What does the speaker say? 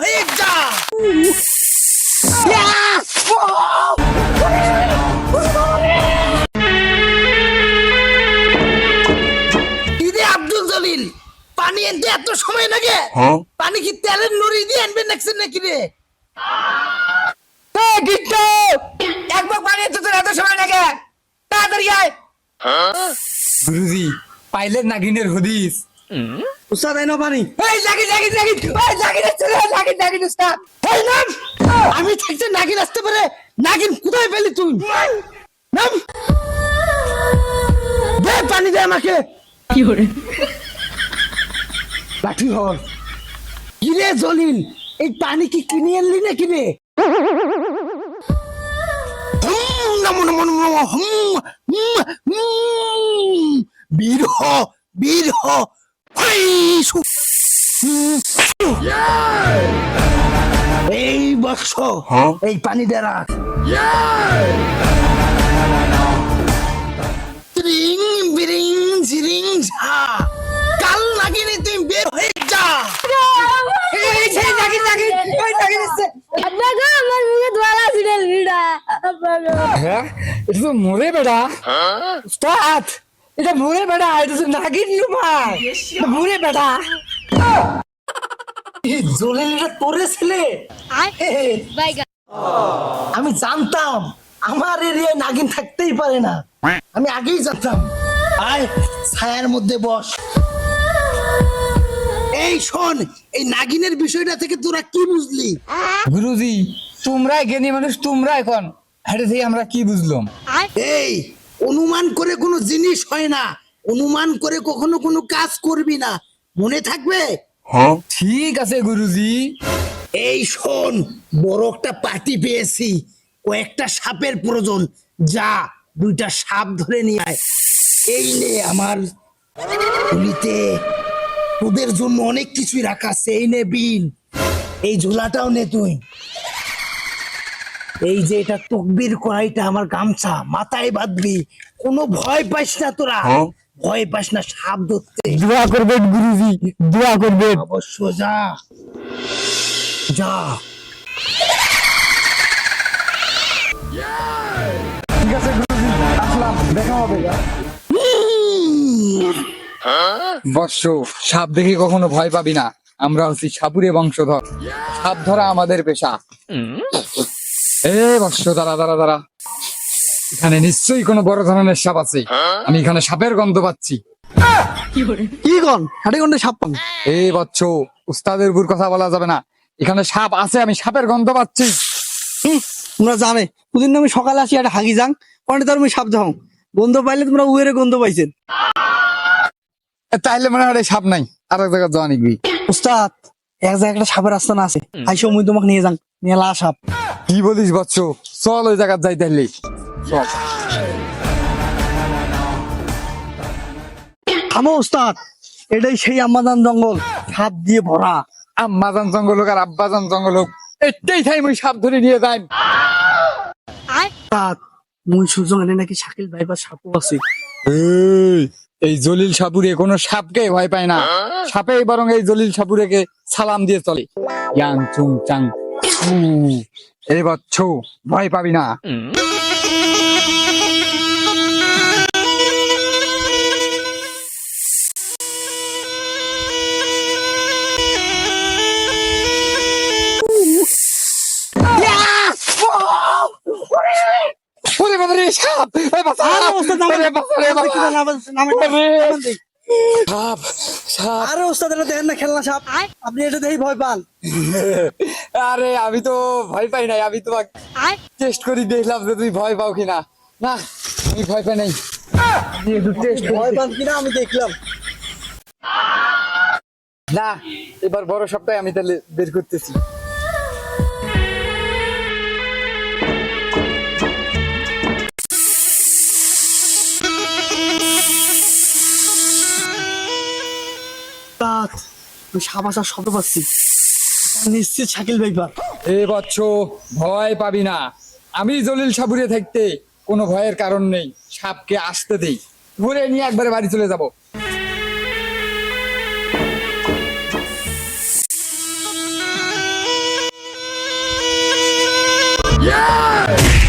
হয়ে যা আব্দুল জলিল পানি আনতে এত সময় লাগে? পানি কি তেলের নুড়ি দিয়ে আনবেন নাকি নাকি রে? একবার পানি এত তোর এত সময় লাগে? তাড়াতাড়ি আয়। গুরুজি পাইলেন নাগিনের হদিস। উস্তাদ আইনো পানি। এই লাগি লাগি লাগি এই লাগি চলে লাগি লাগি উস্তাদ এই নাম আমি থাকতে নাগিন আসতে পারে। নাগিন কোথায় পেলি তুই? নাম? দে পানি দে আমাকে। কি hore লাঠি হল কিরে জলিল এই পানি কি কিনে আনলি নাকি রে? হুম, নমো নমো নমো হুম, হুম, হুম। বীর হ বীর হ। এই বক্স এই পানি দেরা ত্রিং বিরিং ঝিরিং ঝা কাল লাগিনি তুই বের হয়ে যা এই সেই হ্যাঁ এটা তো মরে বেড়া উস্তাদ এটা মরে বেড়া এটা তো নাগিন নুমার মরে বেড়া এই জলেলটা তোরে ছেলে? আমি জানতাম আমার এরিয়ায় নাগিন থাকতেই পারে না। আমি আগেই জানতাম। আয় ছায়ার মধ্যে বস। এই শোন এই নাগিনের বিষয়টা থেকে তোরা কি বুঝলি? গুরুজি তোমরাই জ্ঞানী মানুষ তোমরা এখন হেঁটে থেকে আমরা কি বুঝলাম? এই অনুমান করে কোনো জিনিস হয় না। অনুমান করে কখনো কোনো কাজ করবি না। মনে থাকবে? ঠিক আছে গুরুজি। এই শোন বড় একটা পার্টি পেয়েছি। কয়েকটা সাপের প্রয়োজন। যা দুইটা সাপ ধরে নিয়ে আয়। এই নে আমার তুলিতে তোদের জন্য অনেক কিছুই রাখা আছে। এই নে বিন। এই ঝোলাটাও নে তুই। এই যে এটা তকবির কড়াইটা আমার গামছা মাথায় বাঁধবি। কোনো ভয় পাইস না তোরা। ভয় পাইস না সাপ ধরতে। দোয়া করবেন গুরুজি দোয়া করবেন। অবশ্য যা। যা। ঠিক আছে গুরুজি আসলাম দেখা হবে বর্ষ সাপ দেখে কখনো ভয় পাবি না। আমরা হচ্ছি সাপুরে বংশধর। সাপ ধরা আমাদের পেশা। এ বর্ষ দাঁড়া দাঁড়া দাঁড়া। এখানে নিশ্চয়ই কোনো বড় ধরনের সাপ আছে। আমি এখানে সাপের গন্ধ পাচ্ছি। কি গন হাড়ি গন্ডে সাপ পান। এই বচ্চ উস্তাদের উপর কথা বলা যাবে না। এখানে সাপ আছে আমি সাপের গন্ধ পাচ্ছি। তোমরা জানে প্রতিদিন আমি সকালে আসি একটা হাগি যাং পরে তার আমি সাপ যাও গন্ধ পাইলে তোমরা উয়েরে গন্ধ পাইছেন। তাইলে মনে হয় সাপ নাই। আর এক জায়গায় যাওয়া নিবি উস্তাদ এক জায়গায় একটা সাপের আস্তানা আছে। আইসো মুই তোমাকে নিয়ে যাং। নিয়ে লা সাপ। কি বলিস বচ্চ? চল ওই জায়গায় যাই চল। থামো উস্তাদ এটাই সেই আমাদান জঙ্গল সাপ দিয়ে ভরা। আম্মাজান জঙ্গল হোক আর আব্বাজান জঙ্গল হোক এটাই থাই মুই সাপ ধরে নিয়ে যাই। মুই সুযোগ এনে নাকি শাকিল ভাইবার সাপও আছে। এই, এই জলিল সাপুরে কোনো সাপকে ভয় পায় না। সাপে বরং এই জলিল সাপুরেকে সালাম দিয়ে চলে। Yang Chung Chang. এই বচ্চ ভয় পাবি না। সাপ! আরে। সাপ। সাপ উস্তাদ এটা দেখেন না খেলনা সাপ। আপনি এটা দেখেই ভয় পান। আরে আমি তো ভয় পাই নাই আমি তোমাকে টেস্ট করি দেখলাম যে তুমি ভয় পাও কিনা। না আমি ভয় পাই নাই। ভয় পান কিনা আমি দেখলাম। না এবার বড় সপ্তাহে আমি তাহলে বের করতেছি। আমি শব্দ পাচ্ছি। নিশ্চিত শাকিল ভাইপার এ বচ্চ ভয় পাবি না। আমি জলিল সাবুরে থাকতে কোনো ভয়ের কারণ নেই। সাপকে আসতে দেই। ঘুরে নিয়ে একবারে বাড়ি চলে যাব। Yeah!